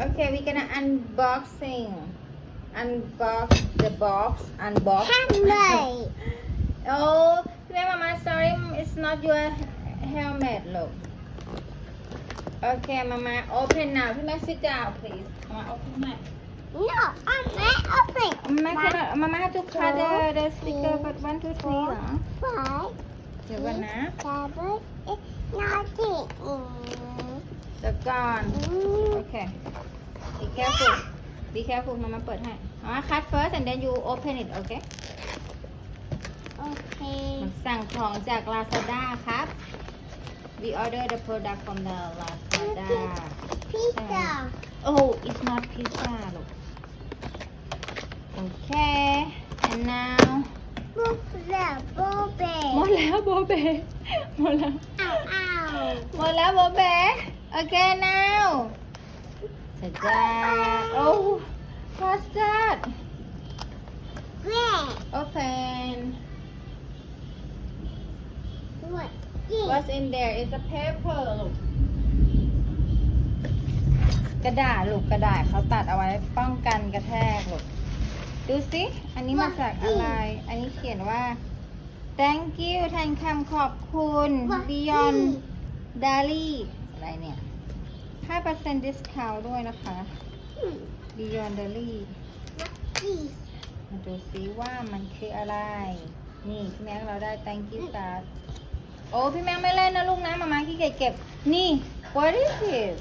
Okay, we're gonna unboxing. Unbox the box. Unbox. Helmet. oh, today, Mama, sorry, it's not your helmet. Look. Okay, Mama, open now. Mama, sit down, please. Mama, open now. No, I'm not open. Mama, one, Mama have to cut the, the sticker, but one, two, three. Four, huh? five. Six, seven, eight, nine, ten. เดี๋ยวก่อนโอเค be careful be careful มามาเปิดให้มามา cut first and then you open it โอเคโอเค สั่งของจาก Lazada ครับ we order the product from the Lazada พิซซ่า oh it's not pizza ลูกโอเค and now บุฟเฟ่โบเบ้หมดแล้วโบเบหมดแล้ว อ้าวอ้าว หมดแล้วโบเบ โอเค now จะจ้า oh what's that แม่ open what this What's in there is a paper ลูกกระดาษลูกกระดาษเขาตัดเอาไว้ป้องกันกระแทกลูกดูสิ อันนี้มาจากอะไร อันนี้เขียนว่า thank you แทนคำขอบคุณ beyond dairy อะไรเนี่ย5% discount ด้วยนะคะ beyond dairy มาดูซิว่ามันคืออะไร นี่พี่แม็กเราได้ thank you card โอ้พี่แม็กไม่เล่นนะลูกนะมามาขี้เกียจเก็บ นี่ what is it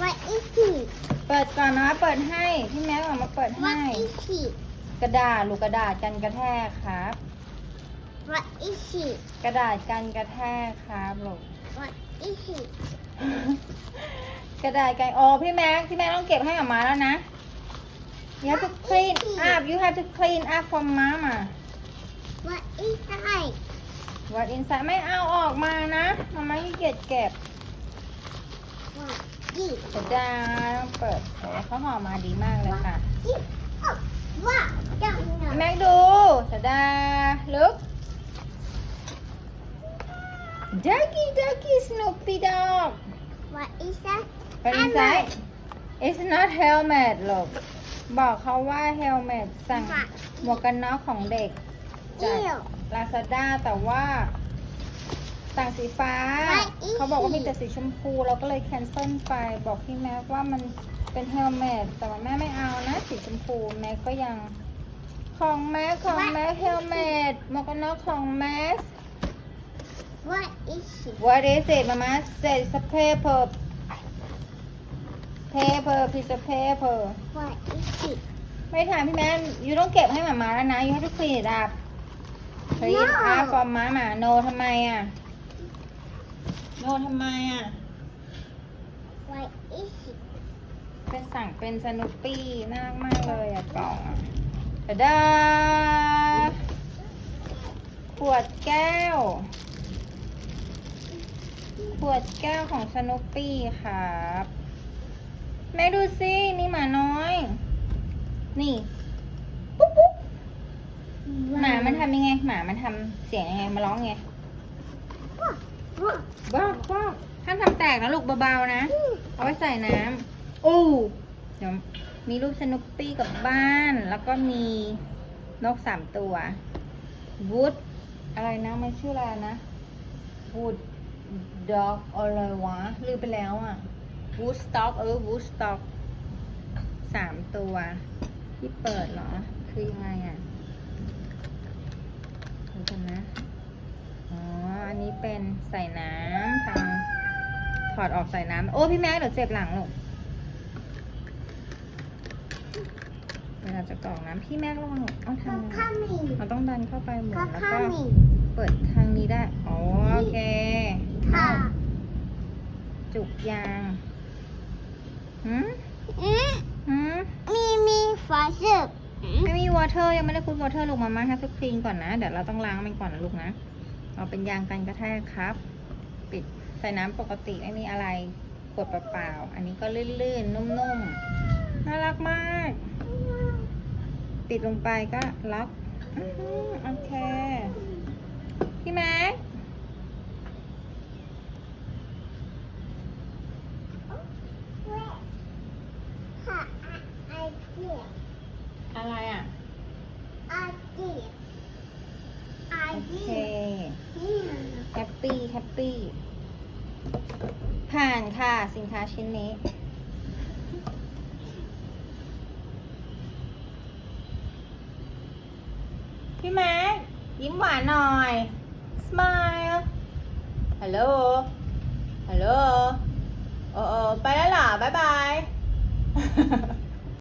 what is it เปิดก่อนนะเปิดให้ พี่แม็กออกมาเปิดให้ what is it กระดาษลูกกระดาษกันกระแทกครับ what is it กระดาษกันกระแทกครับลูก what is it กระดาษกันอ๋อพี่แม็กพี่แม็กต้องเก็บให้ออกมาแล้วนะ you have to clean up you have to clean up from mama what is it what inside ไม่เอาออกมานะมามาขี้เกียจเก็บ what is กระดาษต้องเปิดโอ้เขาห่อมาดีมากเลยค่ะ it oh what don't พี่ know แม็กดูสดาลุก Ducky Ducky Snoopy Dog what is that But inside it's not helmet ลูกบอกเขาว่า helmet สั่งหมวกกันน็อกของเด็กจาก Ew. Lazada แต่ว่าสั่งสีฟ้า What is เขาบอกว่ามี it? แต่สีชมพู เราก็เลยแคนเซิลไป บอกพี่แม็กว่ามันเป็น helmet แต่ว่าแม่ไม่เอานะ สีชมพูแม็กก็ยัง ของแม็กของแม็ก helmet หมวกกันน็อกของแม็ก what is it What is it มามา say it's a paper paper piece of paper what is it ไม่ถามพี่แม่ยูต้องเก็บให้หมามาแล้วนะยูให้ทุกคลีนอัพคลีน No อัพฟอร์มมาหมาโนทำไมอะ โนทำไมอะ what is it เป็นสั่งเป็นสนุปปี้น่ารักมากเลยอะกล่องอะตะดาขวดแก้ว ขวดแก้วของสนุปปี้ครับ แม่ดูสินี่หมาน้อย นี่ ปุ๊บปุ๊บหมามันทำยังไง หมามันทำเสียงยังไง มาร้องไงบ้าบ้าห้ามทำแตกนะลูกเบาๆนะ เอาไว้ใส่น้ำโอ้เดี๋ยวมีรูปสนุปปี้กับบ้าน แล้วก็มีนกสามตัววูดอะไรนะมันชื่ออะไรนะวูด ด็อกอะไรวะลืมไปแล้วอะวูดสต็อกเออวูดสต็อกสามตัวที่เปิดเหรอ คือยังไงอะดูกันนะ อ๋อ อันนี้เป็นใส่น้ำทางถอดออกใส่น้ำ โอ้พี่แม็กเดี๋ยวเจ็บหลังลูกเวลาจะกรอกน้ำพี่แม็กระวังเอาทาง coming เราต้องดันเข้าไปหมุนก็แล้วก็ coming เปิดทางนี้ได้อ๋อโอเค ค่ะจุกยางหืมอืมหืมมีมีฝาสึกไม่มีวอเตอร์ยังไม่ได้คุณวอเตอร์ลูกมามาให้ทุกคลีนก่อนนะ เดี๋ยวเราต้องล้างมันก่อนนะลูกนะ เอาเป็นยางกันกระแทกครับ ปิดใส่น้ำปกติไม่มีอะไรกดเปล่าๆ อันนี้ก็ลื่นๆ นุ่มๆ น่ารักมากปิดลงไปก็ล็อกอื้อหือโอเค พี่แม็ก อะไรอะไอจีโอเคแฮปปี้แฮปปี้ผ่านค่ะสินค้าชิ้นนี้พี่แม็กยิ้มหวานหน่อย smile hello hello โหลฮัลโห